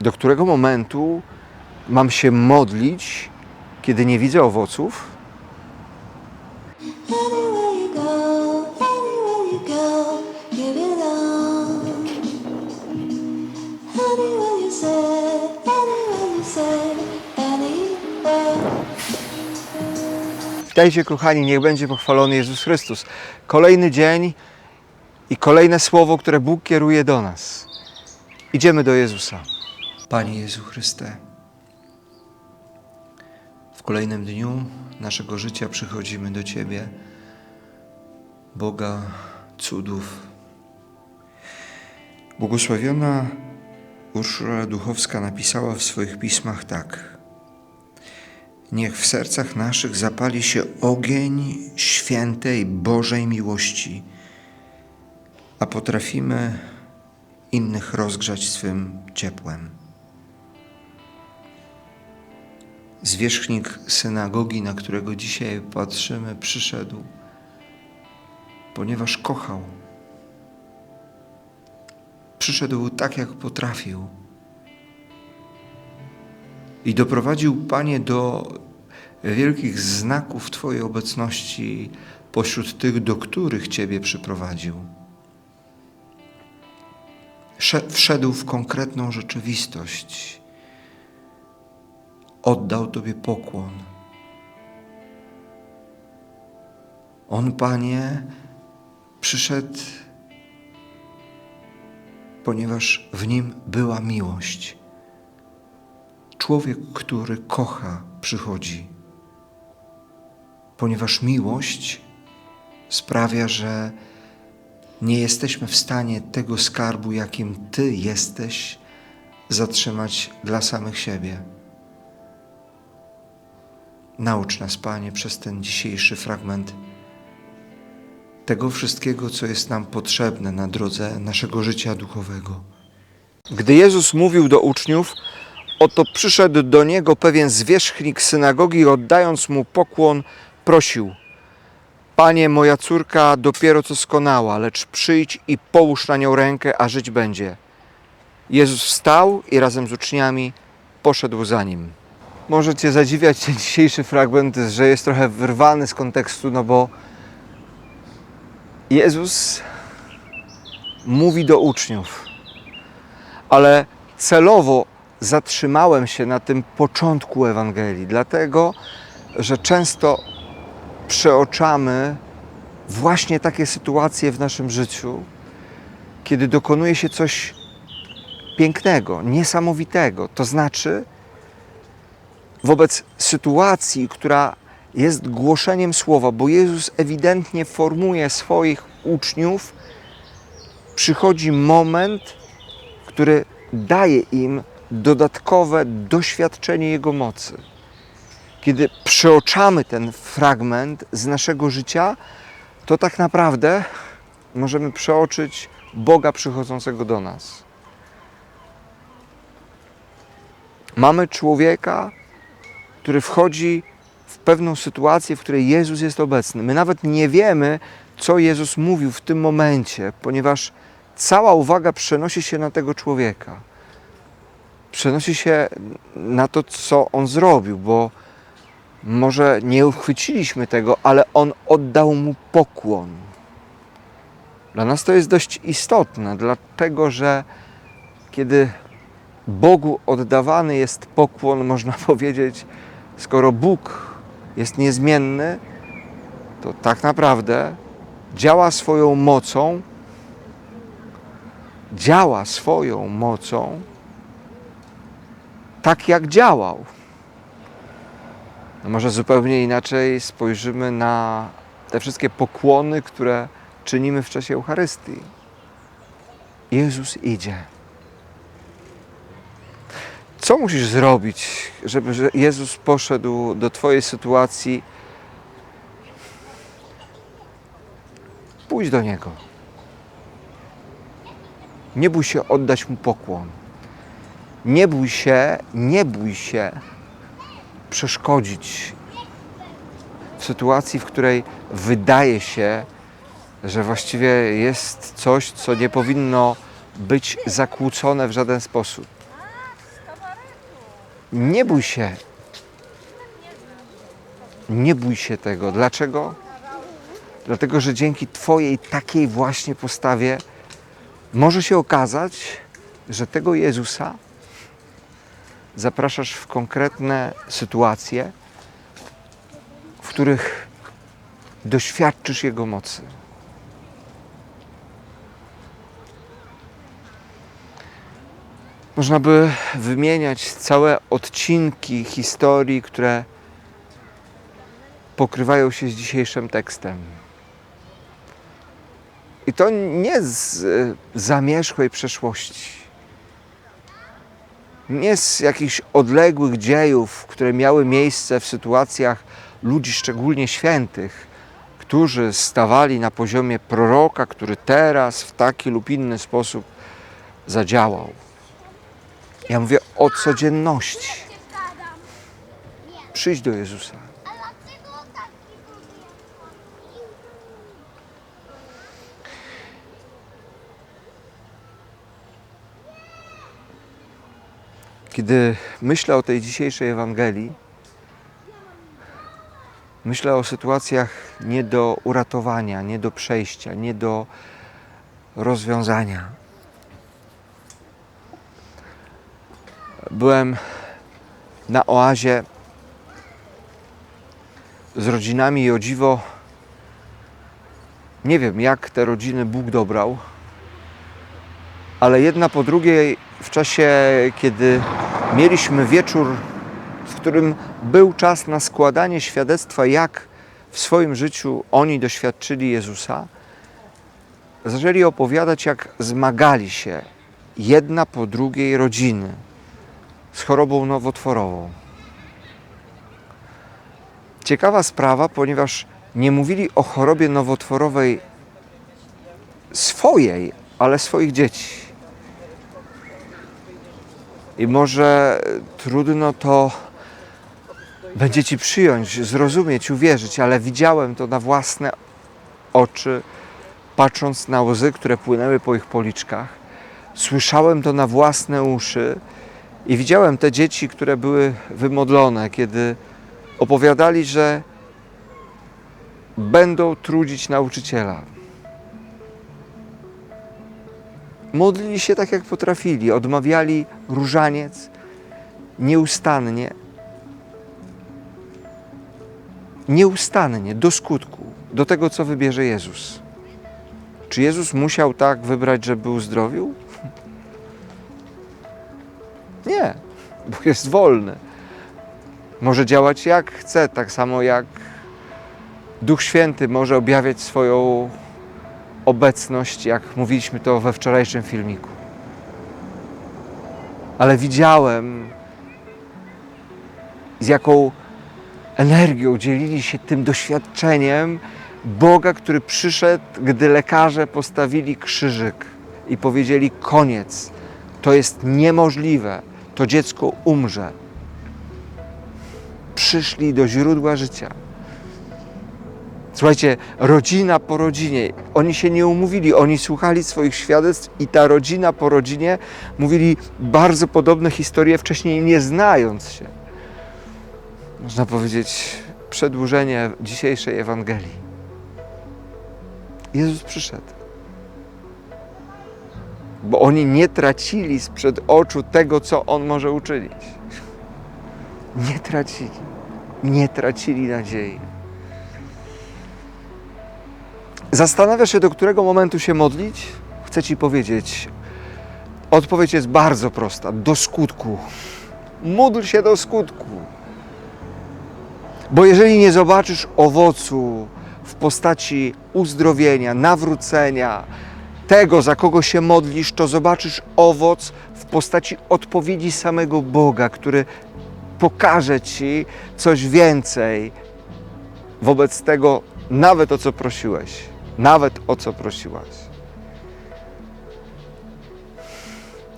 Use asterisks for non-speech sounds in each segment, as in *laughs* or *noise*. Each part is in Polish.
do którego momentu mam się modlić, kiedy nie widzę owoców? Witajcie kochani, niech będzie pochwalony Jezus Chrystus. Kolejny dzień i kolejne słowo, które Bóg kieruje do nas. Idziemy do Jezusa. Panie Jezu Chryste, w kolejnym dniu naszego życia przychodzimy do Ciebie, Boga cudów. Błogosławiona Urszula Duchowska napisała w swoich pismach tak. Niech w sercach naszych zapali się ogień świętej Bożej miłości, a potrafimy innych rozgrzać swym ciepłem. Zwierzchnik synagogi, na którego dzisiaj patrzymy, przyszedł, ponieważ kochał. Przyszedł tak, jak potrafił. I doprowadził, Panie, do wielkich znaków Twojej obecności pośród tych, do których Ciebie przyprowadził. Sze- Wszedł w konkretną rzeczywistość. Oddał Tobie pokłon. On, Panie, przyszedł, ponieważ w nim była miłość. Człowiek, który kocha, przychodzi, ponieważ miłość sprawia, że nie jesteśmy w stanie tego skarbu, jakim Ty jesteś, zatrzymać dla samych siebie. Naucz nas, Panie, przez ten dzisiejszy fragment tego wszystkiego, co jest nam potrzebne na drodze naszego życia duchowego. Gdy Jezus mówił do uczniów, oto przyszedł do niego pewien zwierzchnik synagogi oddając mu pokłon, prosił: Panie, moja córka dopiero co skonała, lecz przyjdź i połóż na nią rękę, a żyć będzie. Jezus wstał i razem z uczniami poszedł za nim. Możecie zadziwiać ten dzisiejszy fragment, że jest trochę wyrwany z kontekstu, no bo Jezus mówi do uczniów, ale celowo zatrzymałem się na tym początku Ewangelii, dlatego że często przeoczamy właśnie takie sytuacje w naszym życiu, kiedy dokonuje się coś pięknego, niesamowitego. To znaczy, wobec sytuacji, która jest głoszeniem słowa, bo Jezus ewidentnie formuje swoich uczniów, przychodzi moment, który daje im dodatkowe doświadczenie Jego mocy. Kiedy przeoczamy ten fragment z naszego życia, to tak naprawdę możemy przeoczyć Boga przychodzącego do nas. Mamy człowieka, który wchodzi w pewną sytuację, w której Jezus jest obecny. My nawet nie wiemy, co Jezus mówił w tym momencie, ponieważ cała uwaga przenosi się na tego człowieka. Przenosi się na to, co on zrobił, bo może nie uchwyciliśmy tego, ale on oddał mu pokłon. Dla nas to jest dość istotne, dlatego że kiedy Bogu oddawany jest pokłon, *laughs* można powiedzieć, skoro Bóg jest niezmienny, to tak naprawdę działa swoją mocą, działa swoją mocą tak, jak działał. No może zupełnie inaczej spojrzymy na te wszystkie pokłony, które czynimy w czasie Eucharystii. Jezus idzie. Co musisz zrobić, żeby że Jezus poszedł do Twojej sytuacji? Pójdź do Niego. Nie bój się oddać Mu pokłon. Nie bój się, nie bój się przeszkodzić w sytuacji, w której wydaje się, że właściwie jest coś, co nie powinno być zakłócone w żaden sposób. Nie bój się. Nie bój się tego. Dlaczego? Dlatego, że dzięki Twojej takiej właśnie postawie może się okazać, że tego Jezusa zapraszasz w konkretne sytuacje, w których doświadczysz Jego mocy. Można by wymieniać całe odcinki historii, które pokrywają się z dzisiejszym tekstem. I to nie z e, zamierzchłej przeszłości, nie z jakichś odległych dziejów, które miały miejsce w sytuacjach ludzi szczególnie świętych, którzy stawali na poziomie proroka, który teraz w taki lub inny sposób zadziałał. Ja mówię o codzienności. Przyjdź do Jezusa. Kiedy myślę o tej dzisiejszej Ewangelii, myślę o sytuacjach nie do uratowania, nie do przejścia, nie do rozwiązania. Byłem na oazie z rodzinami i o dziwo nie wiem, jak te rodziny Bóg dobrał, ale jedna po drugiej w czasie, kiedy mieliśmy wieczór, w którym był czas na składanie świadectwa, jak w swoim życiu oni doświadczyli Jezusa, zaczęli opowiadać, jak zmagali się jedna po drugiej rodziny z chorobą nowotworową. Ciekawa sprawa, ponieważ nie mówili o chorobie nowotworowej swojej, ale swoich dzieci. I może trudno to będzie ci przyjąć, zrozumieć, uwierzyć, ale widziałem to na własne oczy, patrząc na łzy, które płynęły po ich policzkach. Słyszałem to na własne uszy i widziałem te dzieci, które były wymodlone, kiedy opowiadali, że będą trudzić nauczyciela. Modlili się tak, jak potrafili, odmawiali różaniec nieustannie. Nieustannie, do skutku, do tego, co wybierze Jezus. Czy Jezus musiał tak wybrać, żeby uzdrowił? Nie, bo jest wolny. Może działać jak chce, tak samo jak Duch Święty może objawiać swoją obecność, jak mówiliśmy to we wczorajszym filmiku. Ale widziałem, z jaką energią dzielili się tym doświadczeniem Boga, który przyszedł, gdy lekarze postawili krzyżyk i powiedzieli: Koniec, to jest niemożliwe, to dziecko umrze. Przyszli do źródła życia. Słuchajcie, rodzina po rodzinie, oni się nie umówili, oni słuchali swoich świadectw i ta rodzina po rodzinie mówili bardzo podobne historie, wcześniej nie znając się. Można powiedzieć, przedłużenie dzisiejszej Ewangelii. Jezus przyszedł. Bo oni nie tracili sprzed oczu tego, co On może uczynić. Nie tracili. Nie tracili nadziei. Zastanawiasz się, do którego momentu się modlić? Chcę Ci powiedzieć, odpowiedź jest bardzo prosta, do skutku. Módl się do skutku. Bo jeżeli nie zobaczysz owocu w postaci uzdrowienia, nawrócenia, tego, za kogo się modlisz, to zobaczysz owoc w postaci odpowiedzi samego Boga, który pokaże Ci coś więcej wobec tego, nawet o co prosiłeś nawet o co prosiłaś.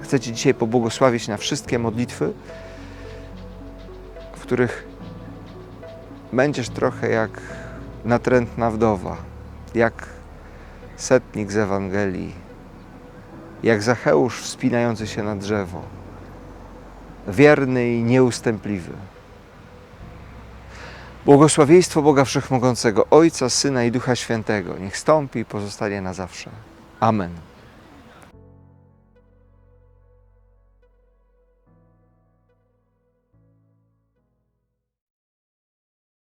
Chcę Ci dzisiaj pobłogosławić na wszystkie modlitwy, w których będziesz trochę jak natrętna wdowa, jak setnik z Ewangelii, jak Zacheusz wspinający się na drzewo. wierny i nieustępliwy. Błogosławieństwo Boga Wszechmogącego, Ojca, Syna i Ducha Świętego, niech stąpi i pozostanie na zawsze. Amen.